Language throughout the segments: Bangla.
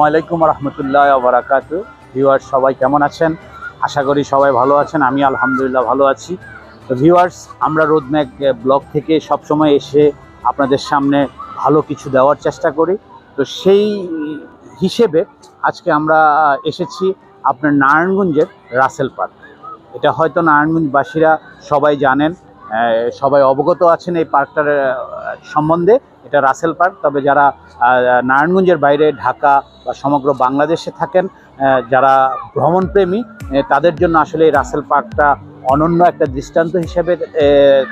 ওয়ালাইকুম রহমতুল্লাহ বারাকাত ভিউয়ার্স, সবাই কেমন আছেন? আশা করি সবাই ভালো আছেন। আমি আলহামদুলিল্লাহ ভালো আছি। তো ভিউয়ার্স, আমরা রোদম্যাক ব্লগ থেকে সবসময় এসে আপনাদের সামনে ভালো কিছু দেওয়ার চেষ্টা করি। তো সেই হিসেবে আজকে আমরা এসেছি আপনার নারায়ণগঞ্জের রাসেল পার্ক। এটা হয়তো নারায়ণগঞ্জবাসীরা সবাই জানেন সবাই অবগত আছেন এই পার্কটার সম্বন্ধে। এটা রাসেল পার্ক। তবে যারা নারায়ণগঞ্জের বাইরে ঢাকা বা সমগ্র বাংলাদেশে থাকেন যারা ভ্রমণপ্রেমী তাদের জন্য আসলে এই রাসেল পার্কটা অনন্য একটা দৃষ্টান্ত হিসেবে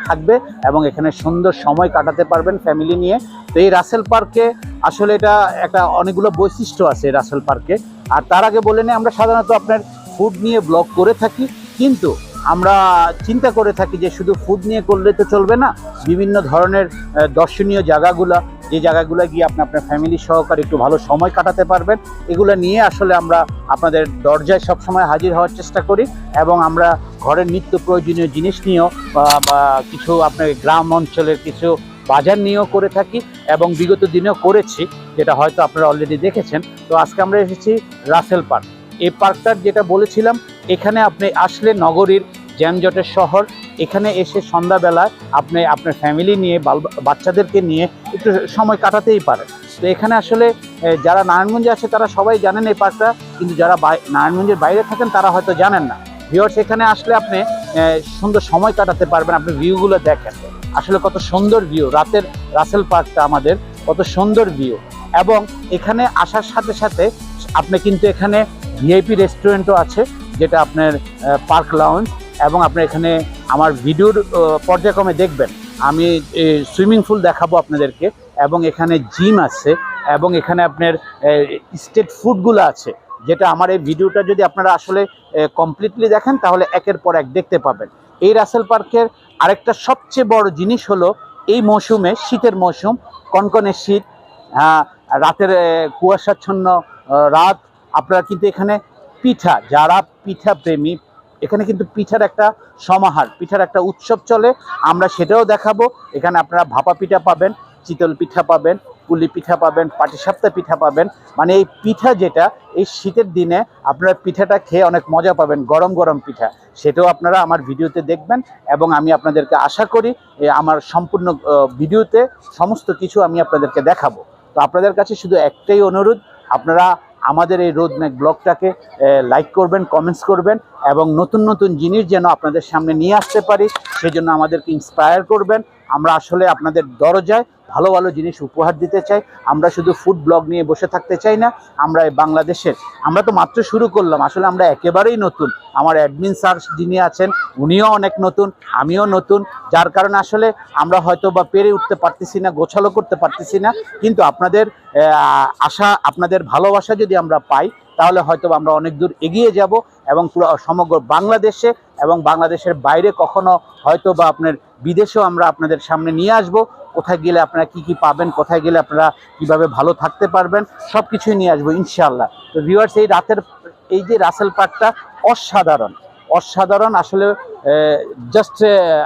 থাকবে এবং এখানে সুন্দর সময় কাটাতে পারবেন ফ্যামিলি নিয়ে। তো এই রাসেল পার্কে আসলে এটা একটা অনেকগুলো বৈশিষ্ট্য আছে রাসেল পার্কে। আর তার আগে বলে নিই, আমরা সাধারণত আপনার ফুড নিয়ে ব্লগ করে থাকি, কিন্তু আমরা চিন্তা করে থাকি যে শুধু ফুড নিয়ে করলে তো চলবে না, বিভিন্ন ধরনের দর্শনীয় জায়গাগুলো, যে জায়গাগুলো গিয়ে আপনি আপনার ফ্যামিলির সহকারে একটু ভালো সময় কাটাতে পারবেন, এগুলো নিয়ে আসলে আমরা আপনাদের দরজায় সবসময় হাজির হওয়ার চেষ্টা করি এবং আমরা ঘরের নিত্য প্রয়োজনীয় জিনিস নিয়েও, বা- কিছু আপনার গ্রাম অঞ্চলের কিছু বাজার নিয়েও করে থাকি এবং বিগত দিনেও করেছি, যেটা হয়তো আপনারা অলরেডি দেখেছেন। তো আজকে আমরা এসেছি রাসেল পার্ক। এই পার্কটার যেটা বলেছিলাম এখানে আপনি আসলে নগরীর যানজটের শহর, এখানে এসে সন্ধ্যাবেলায় আপনি আপনার ফ্যামিলি নিয়ে বাচ্চাদেরকে নিয়ে একটু সময় কাটাতেই পারেন। তো এখানে আসলে যারা নারায়ণগঞ্জে আছে তারা সবাই জানেন এই পার্কটা, কিন্তু যারা নারায়ণগঞ্জের বাইরে থাকেন তারা হয়তো জানেন না। ভিওর্স এখানে আসলে আপনি সুন্দর সময় কাটাতে পারবেন, আপনি ভিউগুলো দেখেন। আসলে কত সুন্দর ভিউ রাতের রাসেল পার্কটা আমাদের, কত সুন্দর ভিউ এবং এখানে আসার সাথে সাথে, আপনি কিন্তু এখানে ভিআইপি রেস্টুরেন্টও আছে যেটা আপনার পার্ক লাউঞ্জ এবং আপনি এখানে আমার ভিডিওর পর্যায়ক্রমে দেখবেন। আমি সুইমিং পুল দেখাবো আপনাদেরকে এবং এখানে জিম আছে এবং এখানে আপনার স্টেট ফুডগুলো আছে। যেটা আমার এই ভিডিওটা যদি আপনারা আসলে কমপ্লিটলি দেখেন তাহলে একের পর এক দেখতে পাবেন। এই রাসেল পার্কের আরেকটা সবচেয়ে বড় জিনিস হলো এই মৌসুমে শীতের মৌসুম কনকনে শীত হ্যাঁ, রাতের কুয়াশাচ্ছন্ন রাত। আপনারা কিন্তু এখানে পিঠা, যারা পিঠা প্রেমী এখানে কিন্তু পিঠার একটা সমাহার, পিঠার একটা উৎসব চলে। আমরা সেটাও দেখাবো। এখানে আপনারা ভাপা পিঠা পাবেন, চিতল পিঠা পাবেন, পুলি পিঠা পাবেন, পাটিসাপ্তা পিঠা পাবেন। মানে এই পিঠা যেটা, এই শীতের দিনে আপনারা পিঠাটা খেয়ে অনেক মজা পাবেন, গরম গরম পিঠা। সেটাও আপনারা আমার ভিডিওতে দেখবেন এবং আমি আপনাদেরকে আশা করি আমার সম্পূর্ণ ভিডিওতে সমস্ত কিছু আমি আপনাদেরকে দেখাবো। তো আপনাদের কাছে শুধু একটাই অনুরোধ, আপনারা আমাদের এই রোদম্যাক ব্লগটাকে লাইক করবেন কমেন্টস করবেন এবং নতুন নতুন জিনিস যেন আপনাদের সামনে নিয়ে আসতে পারি, সেজন্য আমাদেরকে ইন্সপায়ার করবেন। আমরা আসলে আপনাদের দরজায় ভালো ভালো জিনিস উপহার দিতে চাই। আমরা শুধু ফুড ব্লগ নিয়ে বসে থাকতে চাই না, আমরা এই বাংলাদেশের, আমরা তো মাত্র শুরু করলাম, আসলে আমরা একেবারেই নতুন। আমার অ্যাডমিন স্যার যিনি আছেন, উনিও অনেক নতুন, আমিও নতুন, যার কারণে আসলে আমরা হয়তো বা পেরে উঠতে পারতেছি না, গোছালো করতে পারতেছি না। কিন্তু আপনাদের আশা, আপনাদের ভালোবাসা যদি আমরা পাই, তাহলে হয়তো আমরা অনেক দূর এগিয়ে যাব এবং সমগ্র বাংলাদেশে এবং বাংলাদেশের বাইরে কখনো হয়তো বা আপনার বিদেশেও আমরা আপনাদের সামনে নিয়ে আসব। কোথায় গেলে আপনারা কি কি পাবেন, কোথায় গেলে আপনারা কীভাবে ভালো থাকতে পারবেন সব কিছুই নিয়ে আসব ইনশাআল্লাহ। তো ভিউয়ার্স এই রাতের এই যে রাসেল পার্কটা অসাধারণ। অসাধারণ আসলে জাস্ট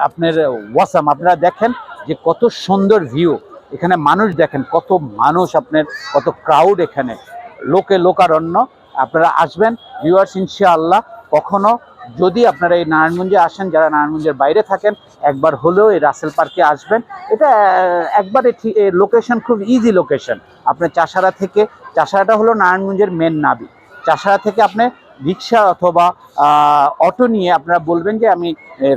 আপনার ওয়াসাম। আপনারা দেখেন যে কত সুন্দর ভিউ এখানে মানুষ দেখেন, কত মানুষ আপনার, কত ক্রাউড এখানে। লোকে লোকারণ্য। আপনারা আসবেন ভিউয়ার্স ইনশাআল্লাহ। কখনো যদি আপনারা এই নারায়ণগঞ্জে আসেন, যারা নারায়ণগঞ্জের বাইরে থাকেন, একবার হলেও এই রাসেল পার্কে আসবেন। এটা একবারে লোকেশন খুব ইজি লোকেশন আপনার চাষারা থেকে, চাষারাটা হলো নারায়ণগঞ্জের মেন নাবি। চাষারা থেকে আপনি রিক্সা অথবা অটো নিয়ে আপনারা বলবেন যে আমি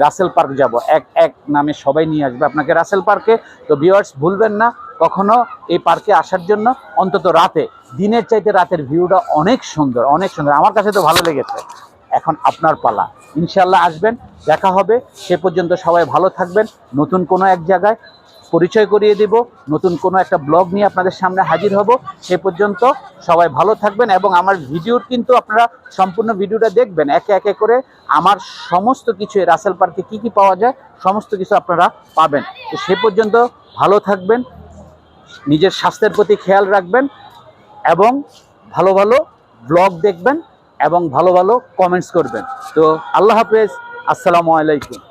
রাসেল পার্ক যাব। এক এক নামে সবাই নিয়ে আসবে আপনাকে রাসেল পার্কে। তো ভিউয়ার্স ভুলবেন না, কখনো এই পার্কে আসার জন্য। অন্তত রাতে, দিনের চাইতে রাতের ভিউটা অনেক সুন্দর অনেক সুন্দর। আমার কাছে তো ভালো লেগেছে। এখন আপনার পালা। ইনশাল্লাহ আসবেন, দেখা হবে। সে পর্যন্ত সবাই ভালো থাকবেন। নতুন কোনো এক জায়গায়। পরিচয় করিয়ে দিব। নতুন কোনো একটা ব্লগ নিয়ে আপনাদের সামনে হাজির হব। সে পর্যন্ত সবাই ভালো থাকবেন এবং আমার ভিডিওর কিন্তু আপনারা সম্পূর্ণ ভিডিওটা দেখবেন। একে একে করে আমার সমস্ত কিছু রাসেল পার্কে কি কি পাওয়া যায়, সমস্ত কিছু আপনারা পাবেন। তো সে পর্যন্ত ভালো থাকবেন, নিজের স্বাস্থ্যের প্রতি খেয়াল রাখবেন এবং ভালো ভালো ব্লগ দেখবেন এবং ভালো ভালো কমেন্টস করবেন। তো আল্লাহ হাফেজ, আসসালামু আলাইকুম।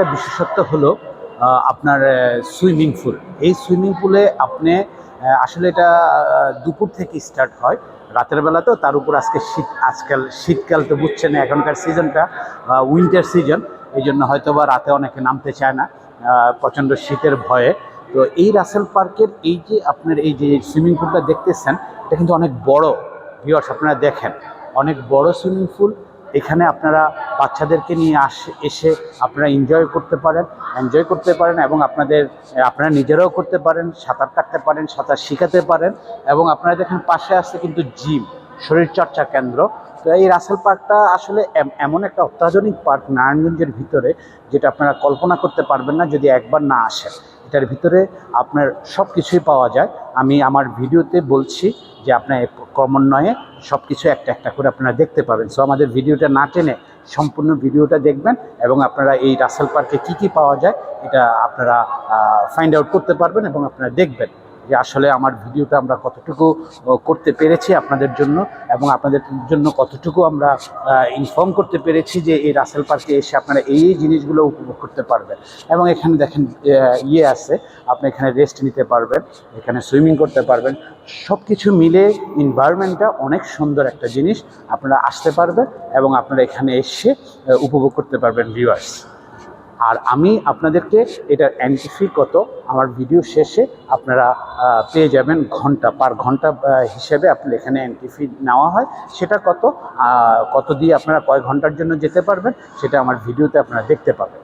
আরেকটা বিশেষত্ব হলো আপনার সুইমিং পুল। এই সুইমিং পুলে আপনি আসলে এটা দুপুর থেকে স্টার্ট হয়, রাতের বেলা তো তার উপর আজকে শীত, আজকাল শীতকাল তো বুঝছেন, এখনকার সিজনটা উইন্টার সিজন, এই জন্য হয়তো বা রাতে অনেকে নামতে চায় না প্রচণ্ড শীতের ভয়ে। তো এই রাসেল পার্কের এই যে আপনার এই যে সুইমিং পুলটা দেখতেছেন, এটা কিন্তু অনেক বড় ভিউয়ার্স আপনারা দেখেন। অনেক বড় সুইমিং পুল এখানে আপনারা বাচ্চাদেরকে নিয়ে আসে, এসে আপনারা এনজয় করতে পারেন এনজয় করতে পারেন এবং আপনাদের, আপনারা নিজেরাও করতে পারেন, সাঁতার কাটতে পারেন, সাঁতার শেখাতে পারেন এবং আপনারা দেখেন পাশে আছে কিন্তু জিম শরীরচর্চা কেন্দ্র। তো এই রাসেল পার্কটা আসলে এম- এমন একটা অত্যাধুনিক পার্ক নারায়ণগঞ্জের ভিতরে যেটা আপনারা কল্পনা করতে পারবেন না যদি একবার না আসেন। এটার ভিতরে আপনার সব কিছুই পাওয়া যায়। আমি আমার ভিডিওতে বলছি যে আপনার ক্রমান্বয়ে সব কিছু একটা একটা করে আপনারা দেখতে পাবেন। সো আমাদের ভিডিওটা না টেনে সম্পূর্ণ ভিডিওটা দেখবেন এবং আপনারা এই রাসেল পার্কে কি কি পাওয়া যায়, এটা আপনারা ফাইন্ড আউট করতে পারবেন এবং আপনারা দেখবেন। যে আসলে আমার ভিডিওটা আমরা কতটুকু করতে পেরেছি আপনাদের জন্য এবং আপনাদের জন্য কতটুকু আমরা ইনফর্ম করতে পেরেছি যে এই রাসেল পার্কে এসে আপনারা এই এই জিনিসগুলো উপভোগ করতে পারবেন। এবং এখানে দেখেন ইয়ে আছে, আপনি এখানে রেস্ট নিতে পারবেন, এখানে সুইমিং করতে পারবেন। সব কিছু মিলে এনভায়রনমেন্টটা অনেক সুন্দর একটা জিনিস, আপনারা আসতে পারবেন এবং আপনারা এখানে এসে উপভোগ করতে পারবেন ভিউয়ার্স আর আমি আপনাদেরকে এটার অ্যান্টি ফি কত, আমার ভিডিও শেষে আপনারা পেয়ে যাবেন ঘণ্টা পার ঘণ্টা হিসেবে আপনার এখানে অ্যান্টি ফি নেওয়া হয়। সেটা কত কত দিয়ে আপনারা কয় ঘণ্টার জন্য যেতে পারবেন, সেটা আমার ভিডিওতে আপনারা দেখতে পাবেন।